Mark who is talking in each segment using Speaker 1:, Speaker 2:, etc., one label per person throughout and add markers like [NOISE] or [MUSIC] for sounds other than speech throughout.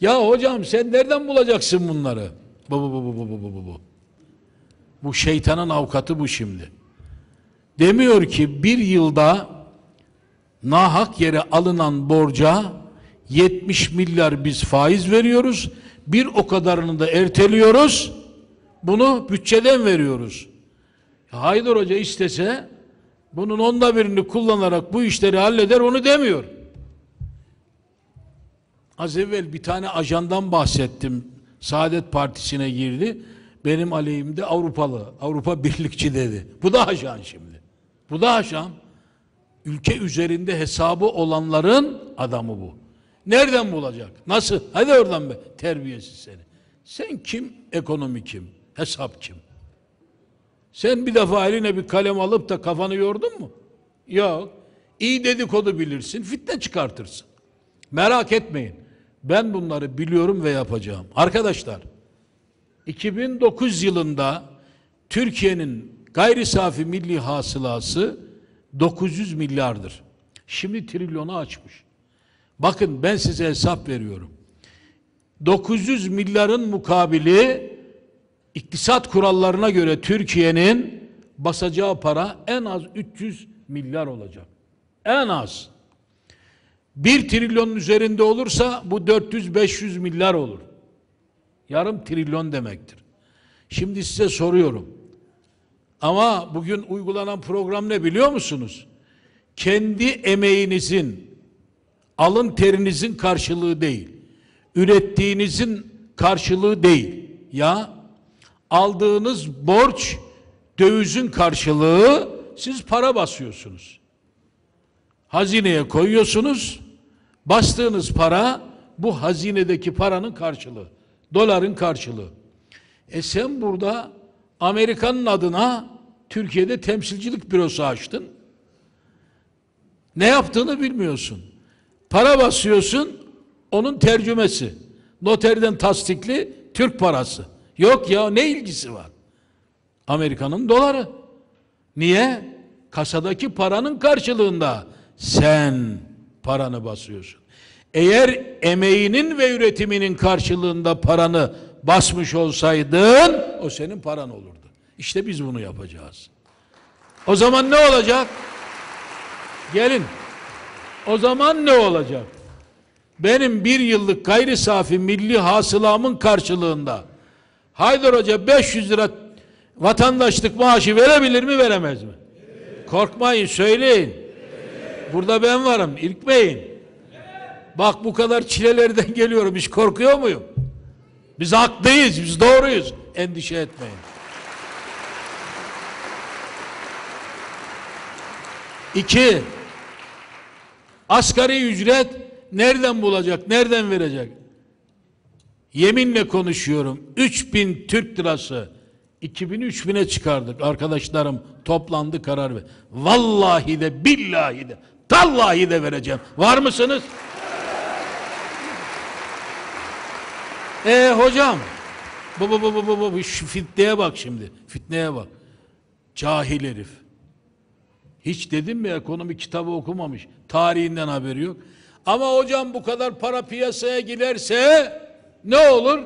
Speaker 1: Ya hocam sen nereden bulacaksın bunları? Bu bu bu bu bu bu bu bu. bu. Şeytanın avukatı bu şimdi. Demiyor ki bir yılda nahak yere alınan borca 70 milyar biz faiz veriyoruz. Bir o kadarını da erteliyoruz. Bunu bütçeden veriyoruz. Haydar Hoca istese bunun onda birini kullanarak bu işleri halleder onu demiyor. Az evvel bir tane ajandan bahsettim. Saadet Partisi'ne girdi. Benim aleyhimde Avrupalı, Avrupa [LAUGHS] birlikçi dedi. Bu da ajan şimdi. Bu da ajan. Ülke üzerinde hesabı olanların adamı bu. Nereden bulacak? Nasıl? Hadi oradan be. Terbiyesiz seni. Sen kim? Ekonomi kim? Hesap kim? Sen bir defa eline bir kalem alıp da kafanı yordun mu? Yok. İyi dedikodu bilirsin, fitne çıkartırsın. Merak etmeyin. Ben bunları biliyorum ve yapacağım. Arkadaşlar, 2009 yılında Türkiye'nin gayri safi milli hasılası 900 milyardır. Şimdi trilyonu açmış. Bakın ben size hesap veriyorum. 900 milyarın mukabili iktisat kurallarına göre Türkiye'nin basacağı para en az 300 milyar olacak. En az. 1 trilyonun üzerinde olursa bu 400-500 milyar olur. Yarım trilyon demektir. Şimdi size soruyorum. Ama bugün uygulanan program ne biliyor musunuz? Kendi emeğinizin, alın terinizin karşılığı değil. Ürettiğinizin karşılığı değil. Ya aldığınız borç dövizin karşılığı siz para basıyorsunuz. Hazineye koyuyorsunuz. Bastığınız para bu hazinedeki paranın karşılığı. Doların karşılığı. E sen burada Amerika'nın adına Türkiye'de temsilcilik bürosu açtın. Ne yaptığını bilmiyorsun. Para basıyorsun, onun tercümesi. Noterden tasdikli Türk parası. Yok ya ne ilgisi var? Amerika'nın doları. Niye? Kasadaki paranın karşılığında sen paranı basıyorsun. Eğer emeğinin ve üretiminin karşılığında paranı basmış olsaydın o senin paran olurdu. İşte biz bunu yapacağız. O zaman ne olacak? Gelin. O zaman ne olacak? Benim bir yıllık gayri safi milli hasılamın karşılığında Haydar Hoca 500 lira vatandaşlık maaşı verebilir mi veremez mi? Korkmayın söyleyin. Burada ben varım irkmeyin. Bak bu kadar çilelerden geliyorum hiç korkuyor muyum? Biz haklıyız biz doğruyuz. Endişe etmeyin. İki, asgari ücret nereden bulacak, nereden verecek? Yeminle konuşuyorum. 3000 Türk lirası 2000 3000'e çıkardık. Arkadaşlarım toplandı karar ver. Vallahi de billahi de tallahi de vereceğim. Var mısınız? E hocam bu bu bu bu bu bu şu fitneye bak şimdi. Fitneye bak. Cahil herif. Hiç dedim mi ekonomi kitabı okumamış. Tarihinden haberi yok. Ama hocam bu kadar para piyasaya girerse ne olur?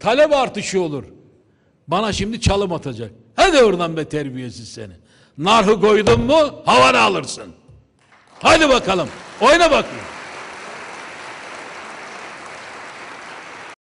Speaker 1: Talep artışı olur. Bana şimdi çalım atacak. Hadi oradan be terbiyesiz seni. Narhı koydun mu havanı alırsın. Hadi bakalım. Oyna bakayım.